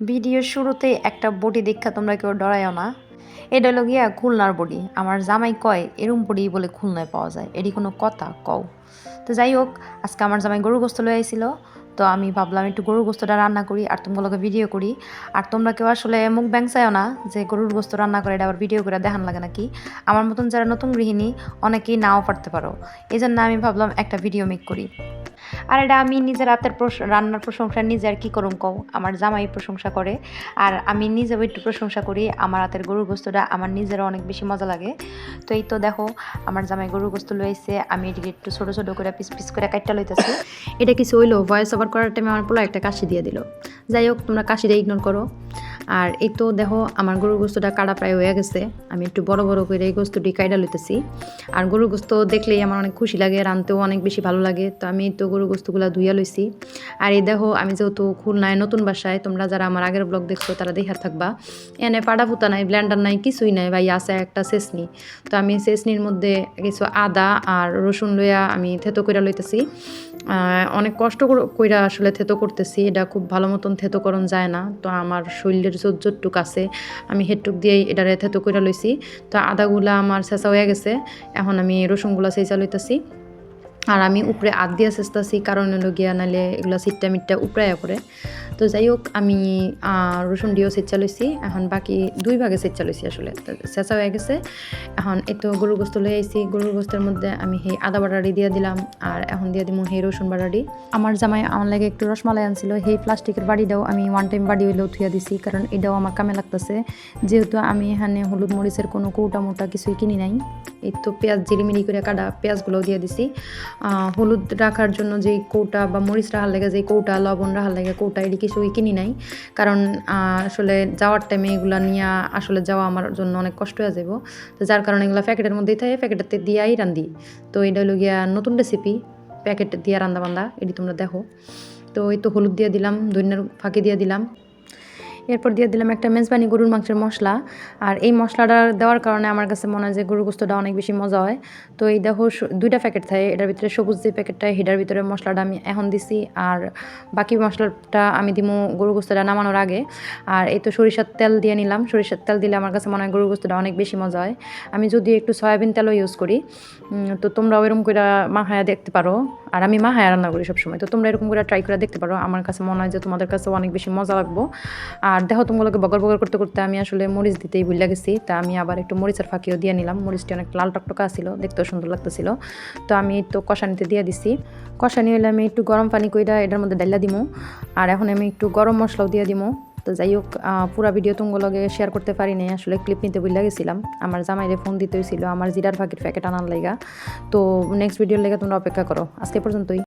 ভিডিওর শুরুতে একটা বডি দেখা তোমরা কেউ ডরাইও না। এটা গিয়া খুলনার বডি। আমার জামাই কয়, এরম বডি বলে খুলনায় পাওয়া যায়। এটি কোনো কথা? কও। তো যাই হোক, আজকে আমার জামাই গরু গোস্ত লয়ে আইছিল। তো আমি ভাবলাম একটু গরুর গোস্তটা রান্না করি আর তোমাগুলোকে ভিডিও করি। আর তোমরা কেউ আসলে মুখ ব্যাংসায়ও না যে গরুর গোস্ত রান্না করে এটা আবার ভিডিও করে দেখান লাগে নাকি? আমার মতন যারা নতুন গৃহিণী, অনেকেই নাও পারতে পারো। এই জন্য আমি ভাবলাম একটা ভিডিও মেক করি। আর এটা আমি নিজের হাতের রান্নার প্রশংসা, নিজে আর কি করুম কও? আমার জামাই প্রশংসা করে। আর আমি নিজেও একটু প্রশংসা করি, আমার হাতের গরুর গোস্তটা আমার নিজেরও অনেক বেশি মজা লাগে। তো এই তো দেখো, আমার জামাই গরুর গোস্ত লইছে, আমি এটিকে একটু ছোটো ছোটো করে পিস পিস করে কাটটা লইতেছি। এটা কিছু হইল ভয়েস ওভার করার টাইমে আমার পোলা একটা কাশি দিয়ে দিল। যাই হোক, তোমরা কাশিটা ইগনোর করো। আর এই তো দেখো, আমার গরুর গোস্তটা কাটা প্রায় হয়ে গেছে। আমি একটু বড় বড় করে এই গোস্তটি কাইডা লইতেছি। আর গরুর গোস্ত দেখলেই আমার অনেক খুশি লাগে রানতেও অনেক বেশি ভালো লাগে। তো আমি তো গরুর গোস্তগুলো ধুইয়া লইছি। আর এই দেখো, আমি যেহেতু খুলনায় নতুন বাসায়, তোমরা যারা আমার আগের ব্লগ দেখছ, তারা দেখার থাকবা। এনে পাড়া ফুতা নাই ব্ল্যান্ডার নাই, কিছুই নাই, ভাই, আছে একটা সেসনি তো আমি সেসনির মধ্যে কিছু আদা আর রসুন লইয়া আমি থেতো কইরা লইতেছি। অনেক কষ্ট কইরা আসলে থেতো করতেছি। এটা খুব ভালো মতন থেতো করণ যায় না। তো আমার শরীরের যতটুক আছে, আমি হেডটুক দিয়ে এটারে থেতো করে লইছি। তো আদাগুলা আমার চেঁচা হয়ে গেছে, এখন আমি রসুনগুলা চেঁচা লইতেছি। আর আমি উপরে আদ দিয়া চেষ্টাছি কারণ হলো নাহলে এগুলো সিটটা মিটটা উপরাইয়া করে তো যাই হোক আমি রসুন দিয়েও চেঁচা লইছি, এখন বাকি দুই ভাগে চেঁচা লইছি আসলে। চেঁচা হয়ে গেছে। এখন এই তো গরুর গোস্ত লই আইছি, গরুর গোস্তের মধ্যে আমি সেই আদা বাটারি দিয়ে দিলাম, আর এখন দিয়ে দিব সেই রসুন বাটারি। আমার জামাই আমার লাগে একটু রসমালাই আনছিল, সেই প্লাস্টিকের বাড়িটাও আমি ওয়ান টাইম বাড়ি হইলেও থুয়া দিছি, কারণ এটাও আমার কামে লাগতেছে। যেহেতু আমি এখানে হলুদ মরিচের কোনো কৌটা মোটা কিছুই কিনি নাই, এই তো পেঁয়াজ জিরিমিরি করে কাটা পেঁয়াজগুলোও দিয়ে দিছি। হলুদ রাখার জন্য যেই কৌটা বা মরিচ রাখার লাগে যেই কৌটা, লবণ রাখার লাগে কৌটা, এটি কিছু কিনি নাই। কারণ আসলে যাওয়ার টাইমে এগুলা নিয়ে আসলে যাওয়া আমার জন্য অনেক কষ্ট হয়ে যাব তো যার কারণে এগুলো প্যাকেটের মধ্যেই থাকে, প্যাকেটের দিয়াই রান্ধি। তো এটা হলো গিয়া নতুন রেসিপি প্যাকেট দিয়া রান্দা বান্দা এটি তোমরা দেখো। তো এই তো হলুদ দিয়ে দিলাম, ধনিয়ার ফাঁকি দিয়ে দিলাম। এরপর দিয়ে দিলাম একটা মেজবানি গরুর মাংসের মশলা। আর এই মশলাটা দেওয়ার কারণে আমার কাছে মনে হয় যে গরুর গোস্তটা অনেক বেশি মজা হয়। তো এই দেখো দুইটা প্যাকেট থাকে, এটার ভিতরে সবুজ যে প্যাকেটটা হেডার ভিতরে মশলাটা আমি এখন দিছি। আর বাকি মশলাটা আমি দিমু গরুর গোস্তটা নামানোর আগে। আর এই তো সরিষার তেল দিয়ে নিলাম। সরিষার তেল দিলে আমার কাছে মনে হয় গরুর গোস্তটা অনেক বেশি মজা হয়। আমি যদি একটু সয়াবিন তেলও ইউজ করি তো তোমরা এরকম করে মাখায়া দেখতে পারো। আর আমি মাহায়া রান্না করি সবসময়। তো তোমরা এরকম করে ট্রাই করে দেখতে পারো। আমার কাছে মনে হয় যে তোমাদের কাছে অনেক বেশি মজা লাগবো। আর দেখো তোমাগুলোকে বগর বগর করতে করতে আমি আসলে মরিচ দিতেই ভুলে গেছি। তা আমি আবার একটু মরিচের ফাঁকিও দিয়ে নিলাম। মরিচটি অনেক লাল টকটকা ছিল দেখতেও সুন্দর লাগতেছিল। তো আমি তো কষানিতে দিয়ে দিছি। কষানি হলে আমি একটু গরম পানি কইরা এটার মধ্যে ডাইলা দিমু। আর এখন আমি একটু গরম মশলাও দিয়ে দিমু। তো যাই হোক পুরা ভিডিও লগে শেয়ার করতে পারি নাই, আসলে ক্লিপ নিতে ভুলে গেছিলাম। আমার জামাইরে ফোন দিতেই ছিল আমার জিরার ফাঁকির প্যাকেট আনার লেগা তো নেক্সট ভিডিওর লেগে তোমরা অপেক্ষা করো। আজকে পর্যন্তই।